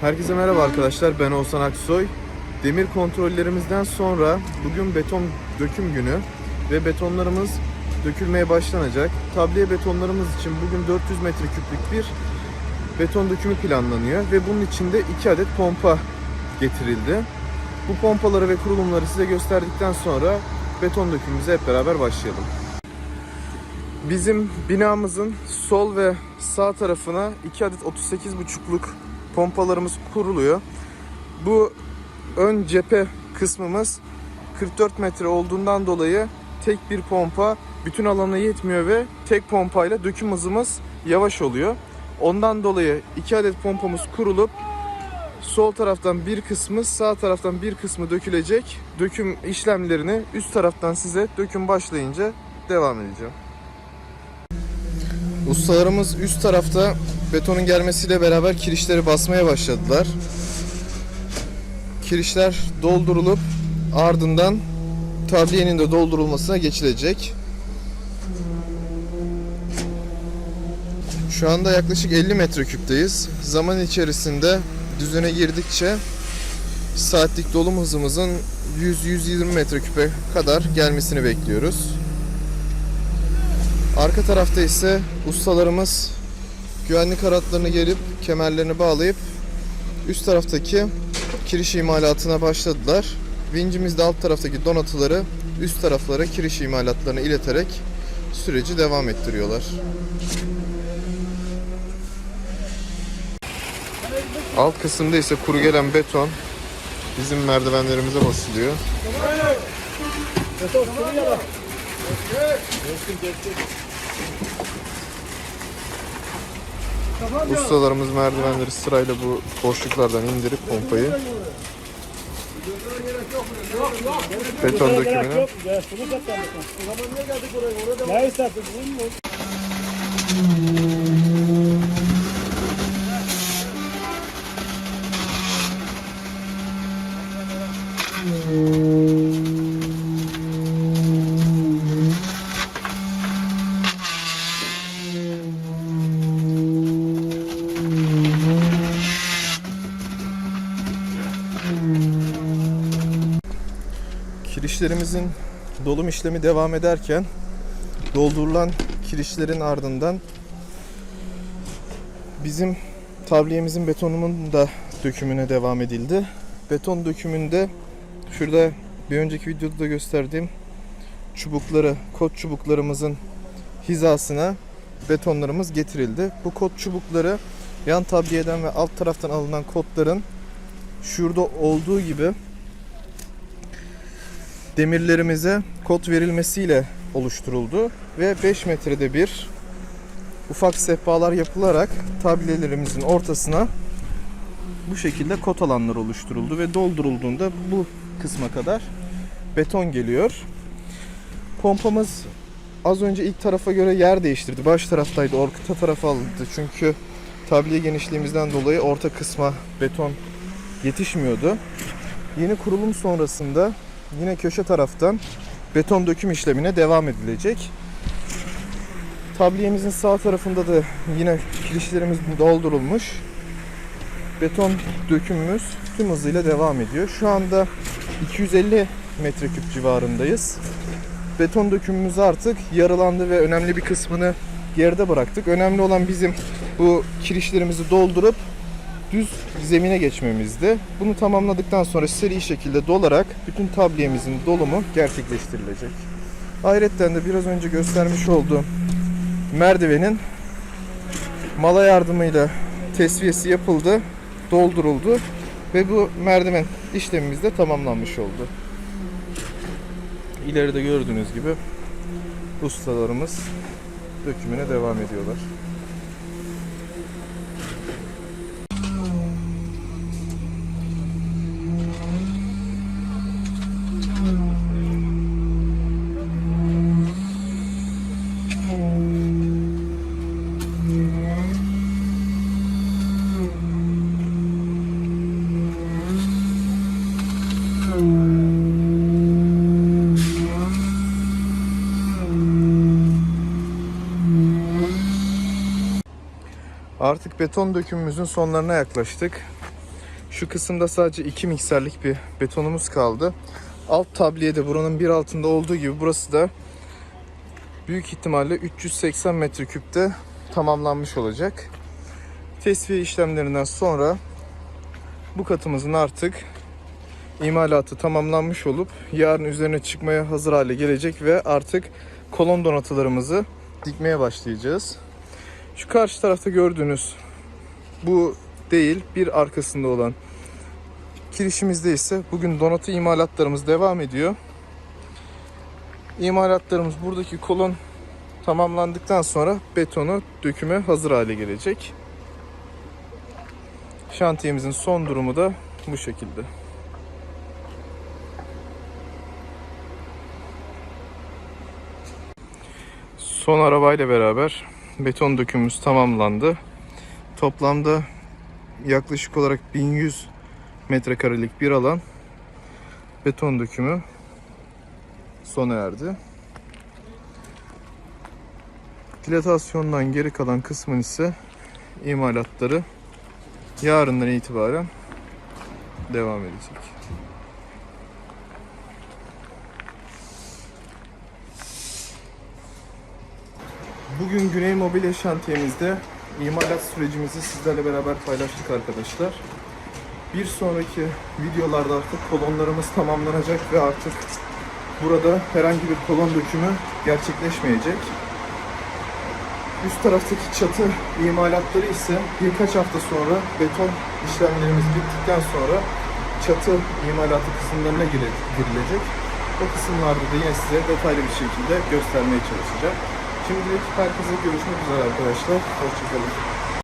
Herkese merhaba arkadaşlar. Ben Oğuzhan Aksoy. Demir kontrollerimizden sonra bugün beton döküm günü ve betonlarımız dökülmeye başlanacak. Tabliye betonlarımız için bugün 400 metreküplük bir beton dökümü planlanıyor ve bunun için de 2 adet pompa getirildi. Bu pompaları ve kurulumları size gösterdikten sonra beton dökümümüze hep beraber başlayalım. Bizim binamızın sol ve sağ tarafına 2 adet 38,5'luk pompalarımız kuruluyor. Bu ön cephe kısmımız 44 metre olduğundan dolayı tek bir pompa bütün alana yetmiyor ve tek pompayla döküm hızımız yavaş oluyor. Ondan dolayı 2 adet pompamız kurulup sol taraftan bir kısmı sağ taraftan bir kısmı dökülecek. Döküm işlemlerini üst taraftan size döküm başlayınca devam edeceğim. Ustalarımız üst tarafta betonun gelmesiyle beraber kirişleri basmaya başladılar. Kirişler doldurulup ardından tabliyenin de doldurulmasına geçilecek. Şu anda yaklaşık 50 metreküpteyiz. Zaman içerisinde düzene girdikçe saatlik dolum hızımızın 100-120 metreküpe kadar gelmesini bekliyoruz. Arka tarafta ise ustalarımız güvenlik halatlarını gelip kemerlerini bağlayıp üst taraftaki kiriş imalatına başladılar. Vincimiz de alt taraftaki donatıları üst taraflara kiriş imalatlarını ileterek süreci devam ettiriyorlar. Alt kısımda ise kuru gelen beton bizim merdivenlerimize basılıyor. Ustalarımız merdivenleri sırayla bu boşluklardan indirip pompayı beton dökümüne Ne istersin? Kirişlerimizin dolum işlemi devam ederken doldurulan kirişlerin ardından bizim tabliyemizin betonunun da dökümüne devam edildi. Beton dökümünde şurada bir önceki videoda da gösterdiğim çubukları, kot çubuklarımızın hizasına betonlarımız getirildi. Bu kot çubukları yan tabliyeden ve alt taraftan alınan kotların şurada olduğu gibi demirlerimize kod verilmesiyle oluşturuldu ve 5 metrede bir ufak sehpalar yapılarak tablelerimizin ortasına bu şekilde kot alanlar oluşturuldu ve doldurulduğunda bu kısma kadar beton geliyor. Pompamız az önce ilk tarafa göre yer değiştirdi. Baş taraftaydı, orta tarafa alındı. Çünkü tabliye genişliğimizden dolayı orta kısma beton yetişmiyordu. Yeni kurulum sonrasında yine köşe taraftan beton döküm işlemine devam edilecek. Tabliyemizin sağ tarafında da yine kirişlerimiz doldurulmuş. Beton dökümümüz tüm hızıyla devam ediyor. Şu anda 250 metreküp civarındayız. Beton dökümümüz artık yarılandı ve önemli bir kısmını geride bıraktık. Önemli olan bizim bu kirişlerimizi doldurup düz zemine geçmemizdi. Bunu tamamladıktan sonra seri şekilde dolarak bütün tabliyemizin dolumu gerçekleştirilecek. Ayrıca de biraz önce göstermiş olduğum merdivenin mala yardımıyla tesviyesi yapıldı, dolduruldu ve bu merdiven işlemimiz de tamamlanmış oldu. İleride gördüğünüz gibi ustalarımız dökümüne devam ediyorlar. Beton dökümümüzün sonlarına yaklaştık. Şu kısımda sadece 2 mikserlik bir betonumuz kaldı. Alt tabliyede buranın bir altında olduğu gibi burası da büyük ihtimalle 380 metreküpte tamamlanmış olacak. Tesviye işlemlerinden sonra bu katımızın artık imalatı tamamlanmış olup yarın üzerine çıkmaya hazır hale gelecek ve artık kolon donatılarımızı dikmeye başlayacağız. Şu karşı tarafta gördüğünüz bu değil bir arkasında olan kirişimizde ise bugün donatı imalatlarımız devam ediyor. İmalatlarımız buradaki kolon tamamlandıktan sonra betonu döküme hazır hale gelecek. Şantiyemizin son durumu da bu şekilde. Son arabayla beraber beton dökümümüz tamamlandı. Toplamda yaklaşık olarak 1100 metrekarelik bir alan beton dökümü sona erdi. Dilatasyondan geri kalan kısmın ise imalatları yarından itibaren devam edecek. Bugün Güney Mobilya şantiyemizde imalat sürecimizi sizlerle beraber paylaştık arkadaşlar. Bir sonraki videolarda artık kolonlarımız tamamlanacak ve artık burada herhangi bir kolon dökümü gerçekleşmeyecek. Üst taraftaki çatı imalatları ise birkaç hafta sonra beton işlemlerimiz bittikten sonra çatı imalatı kısımlarına girilecek. O kısımlarda da yine size detaylı bir şekilde göstermeye çalışacağım. Şimdilik herkese görüşmek üzere arkadaşlar. Hoşçakalın.